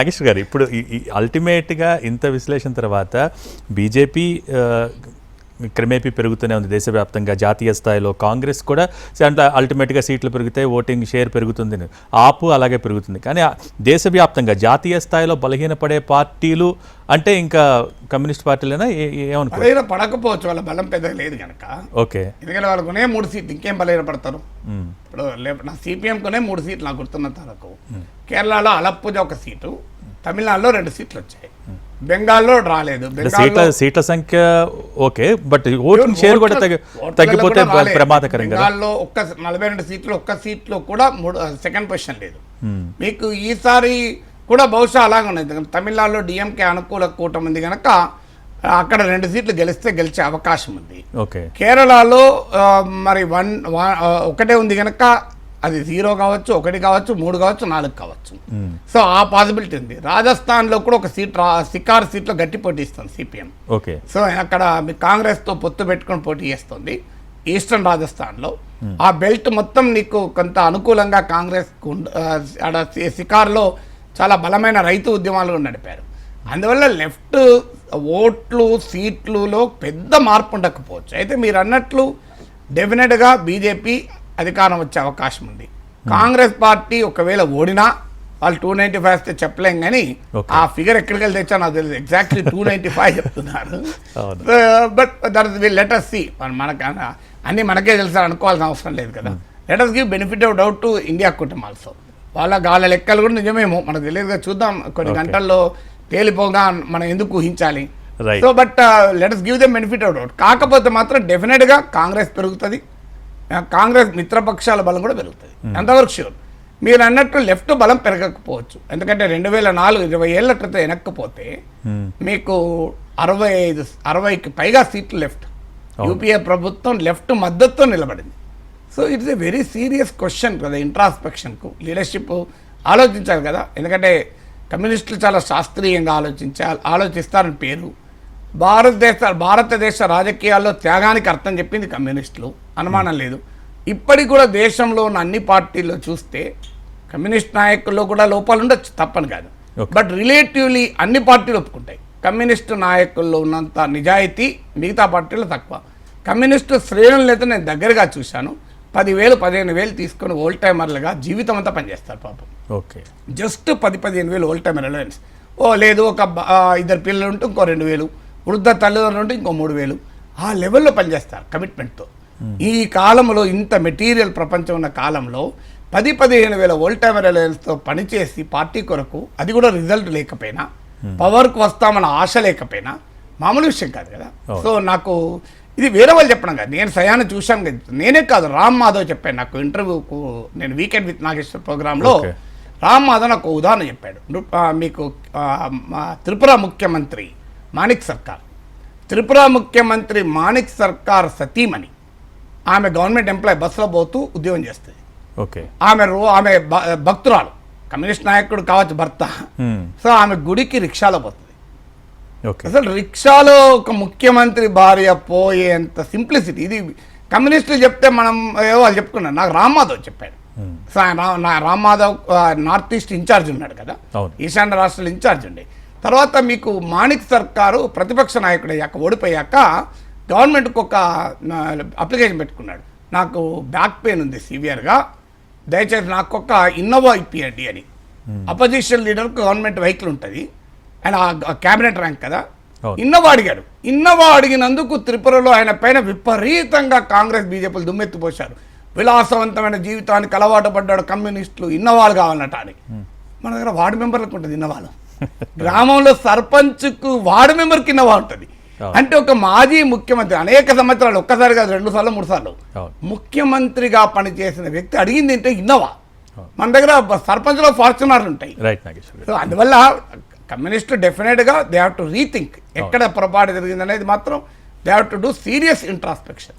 నాగేశ్వర్ గారు ఇప్పుడు అల్టిమేట్గా ఇంత విశ్లేషణ తర్వాత బీజేపీ క్రమేపీ పెరుగుతూనే ఉంది దేశవ్యాప్తంగా జాతీయ స్థాయిలో. కాంగ్రెస్ కూడా అంటే అల్టిమేట్గా సీట్లు పెరుగుతాయి ఓటింగ్ షేర్ పెరుగుతుంది. ఆపు అలాగే పెరుగుతుంది. కానీ దేశవ్యాప్తంగా జాతీయ స్థాయిలో బలహీనపడే పార్టీలు అంటే ఇంకా కమ్యూనిస్ట్ పార్టీలేనా? ఏమనుకో పడకపోవచ్చు వాళ్ళ బలం పెద్దగా లేదు కనుక. ఓకే. ఎందుకంటే వాళ్ళు కొనే మూడు సీట్లు ఇంకేం బలహీన పడతారు? మ్మ్. ఇప్పుడు నా సిపిఎం కొనే మూడు సీట్లు నాకు గుర్తున్నంత వరకు కేరళలో అలప్పుజ ఒక సీటు తమిళనాడులో రెండు సీట్లు వచ్చాయి. బెంగాల్లో రాలేదు. సీట్ల సీట్ల సంఖ్య ఓకే బట్ ఓటింగ్ షేర్ కూడా తగ్గిపోతే. ప్రమాదకరం బెంగాల్లో ఒక్క నలభై రెండు సీట్లు ఒక్క సీట్లో కూడా మూడు సెకండ్ పొజిషన్ లేదు. మ్మ్. మీకు ఈసారి కూడా బహుశా అలాగే ఉన్నది తమిళనాడులో డిఎంకే అనుకూల కూటమి ఉంది కనుక అక్కడ రెండు సీట్లు గెలిస్తే గెలిచే అవకాశం ఉంది. ఓకే. కేరళలో మరి వన్ ఒకటే ఉంది కనుక అది జీరో కావచ్చు ఒకటి కావచ్చు మూడు కావచ్చు నాలుగు కావచ్చు. సో ఆ పాసిబిలిటీ ఉంది. రాజస్థాన్లో కూడా ఒక సీట్ రా సికార్ సీట్లో గట్టి పోటీ ఇస్తుంది సిపిఎం ఓకే. సో అక్కడ మీ కాంగ్రెస్తో పొత్తు పెట్టుకొని పోటీ చేస్తుంది ఈస్టర్న్ రాజస్థాన్లో. ఆ బెల్ట్ మొత్తం నీకు కొంత అనుకూలంగా కాంగ్రెస్ ఆడ సి- సికార్లో చాలా బలమైన రైతు ఉద్యమాలు నడిపారు. అందువల్ల లెఫ్ట్ ఓట్లు సీట్లులో పెద్ద మార్పు ఉండకపోవచ్చు. అయితే మీరు అన్నట్లు డెఫినెట్గా బీజేపీ అధికారం వచ్చే అవకాశం ఉంది. కాంగ్రెస్ పార్టీ ఒకవేళ ఓడినా వాళ్ళు టూ నైంటీ ఫైవ్ వస్తే చెప్పలేం కానీ. ఆ ఫిగర్ ఎక్కడికి వెళ్ళి తెచ్చా నాకు తెలియదు ఎగ్జాక్ట్లీ టూ నైంటీ ఫైవ్ చెప్తున్నారు. But that will let us see మనకు అన్ని మనకే తెలుసా అనుకోవాల్సిన అవసరం లేదు కదా. Let us give benefit of doubt to India కుటుంబం ఆల్సో వాళ్ళ వాళ్ళ లెక్కలు కూడా నిజమేమో. మనకు తెలియదు చూద్దాం. కొన్ని. గంటల్లో తేలిపోగా మనం ఎందుకు ఊహించాలి. So but let us give the benefit of doubt కాకపోతే మాత్రం డెఫినెట్గా కాంగ్రెస్ పెరుగుతుంది. కాంగ్రెస్ మిత్రపక్షాల బలం కూడా పెరుగుతుంది. అంతవరకు షూర్ మీరు అన్నట్టు లెఫ్ట్ బలం పెరగకపోవచ్చు. ఎందుకంటే రెండు వేల నాలుగు ఇరవై ఏళ్ళ క్రితం వెనక్కపోతే. మీకు అరవై ఐదు అరవైకి పైగా సీట్లు లెఫ్ట్ యూపీఏ ప్రభుత్వం లెఫ్ట్ మద్దతుతో నిలబడింది. So it's a very serious question కదా ఇంట్రాస్పెక్షన్కు లీడర్షిప్ ఆలోచించాలి కదా. ఎందుకంటే కమ్యూనిస్టులు చాలా శాస్త్రీయంగా ఆలోచించాలి ఆలోచిస్తారని పేరు. భారతదేశ భారతదేశ రాజకీయాల్లో త్యాగానికి అర్థం చెప్పింది కమ్యూనిస్టులు. అనుమానం లేదు. ఇప్పటికి కూడా దేశంలో ఉన్న అన్ని పార్టీల్లో చూస్తే కమ్యూనిస్ట్ నాయకుల్లో కూడా లోపాలు ఉండొచ్చు తప్పని కాదు. బట్ రిలేటివ్లీ అన్ని పార్టీలు ఒప్పుకుంటాయి. కమ్యూనిస్టు నాయకుల్లో ఉన్నంత నిజాయితీ మిగతా పార్టీలు తక్కువ. కమ్యూనిస్టు శ్రేణులను అయితే నేను దగ్గరగా చూశాను. పదివేలు పదిహేను వేలు తీసుకొని ఓల్డ్ టైమర్లుగా జీవితం అంతా పనిచేస్తారు పాపం. ఓకే. జస్ట్ పది పదిహేను వేలు ఓల్డ్ టైమర్ అలవెన్స్ ఓ లేదు ఒక ఇద్దరు పిల్లలు ఉంటే ఇంకో రెండు వేలు. వృద్ధ తల్లిదండ్రులు ఉంటే ఇంకో మూడు వేలు. ఆ లెవెల్లో పనిచేస్తారు కమిట్మెంట్తో. ఈ కాలంలో ఇంత మెటీరియల్ ప్రపంచం ఉన్న కాలంలో పది పదిహేను వేల ఓల్డ్ టైమర్ అలయన్స్తో పనిచేసి పార్టీ కొరకు అది కూడా రిజల్ట్ లేకపోయినా పవర్కు వస్తామన్న ఆశ లేకపోయినా మామూలు విషయం కాదు కదా. అవును. సో నాకు ఇది వేరే వాళ్ళు చెప్పడం కాదు. నేను సయాన్ని చూశాను కదా. నేనే కాదు రామ్ మాధవ్ చెప్పాను నాకు ఇంటర్వ్యూకు నేను వీకెండ్ విత్ నాగేశ్వర్ ప్రోగ్రాంలో. రామ్ మాధవ్ నాకు ఉదాహరణ చెప్పాడు. మీకు త్రిపుర ముఖ్యమంత్రి మాణిక్ సర్కార్. త్రిపుర ముఖ్యమంత్రి మాణిక్ సర్కార్ సతీమణి. ఆమె గవర్నమెంట్ ఎంప్లాయ్ బస్సులో పోతూ ఉద్యోగం చేస్తుంది ఓకే. ఆమె రో ఆమె భక్తురాలు. కమ్యూనిస్ట్ నాయకుడు కావచ్చు భర్త. సో ఆమె గుడికి రిక్షాలో పోతుంది. ఓకే. అసలు రిక్షాలో ఒక ముఖ్యమంత్రి భార్య పోయేంత సింప్లిసిటీ. ఇది కమ్యూనిస్టులు చెప్తే మనం ఏవో వాళ్ళు చెప్పుకున్నారు. నాకు రామ్ మాధవ్ చెప్పాడు. సో నా రామ్ మాధవ్ ఆ, నార్త్ ఈస్ట్ ఇన్ఛార్జ్ ఉన్నాడు కదా. ఈశాన్య రాష్ట్రాల ఇన్ఛార్జ్ ఉండే. తర్వాత మీకు మాణిక్ సర్కారు ప్రతిపక్ష నాయకుడు అయ్యాక ఓడిపోయాక గవర్నమెంట్కి ఒక అప్లికేషన్ పెట్టుకున్నాడు. నాకు బ్యాక్ పెయిన్ ఉంది సివియర్గా. దయచేసి నాకు ఒక ఇన్నోవా ఇప్పియండి అని. అపోజిషన్ లీడర్కి గవర్నమెంట్ వెహికల్ ఉంటుంది. ఆయన క్యాబినెట్ ర్యాంక్ కదా. ఇన్నోవా అడిగాడు. ఇన్నోవా అడిగినందుకు త్రిపురలో ఆయన పైన విపరీతంగా కాంగ్రెస్ బీజేపీలు దుమ్మెత్తిపోశారు విలాసవంతమైన జీవితానికి అలవాటు పడ్డాడు కమ్యూనిస్టులు. ఇన్నోవాలు కావాలన్నట అని. మన దగ్గర వార్డు మెంబర్లకు ఉంటుంది ఇన్నోవాలు. గ్రామంలో సర్పంచ్కు వార్డు మెంబర్కి ఇన్నోవా ఉంటుంది. అంటే ఒక మాజీ ముఖ్యమంత్రి అనేక సంవత్సరాలు ఒక్కసారి కాదు రెండు సార్లు మూడు సార్లు. ముఖ్యమంత్రిగా పనిచేసిన వ్యక్తి అడిగింది ఏంటంటే ఇన్నోవా. మన దగ్గర సర్పంచ్లో ఫార్చునర్లు ఉంటాయి. సో అందువల్ల కమ్యూనిస్టు డెఫినెట్గా దే హ్యావ్ టు రీథింక్ ఎక్కడ పొరపాటు జరిగింది అనేది మాత్రం they have to do serious introspection.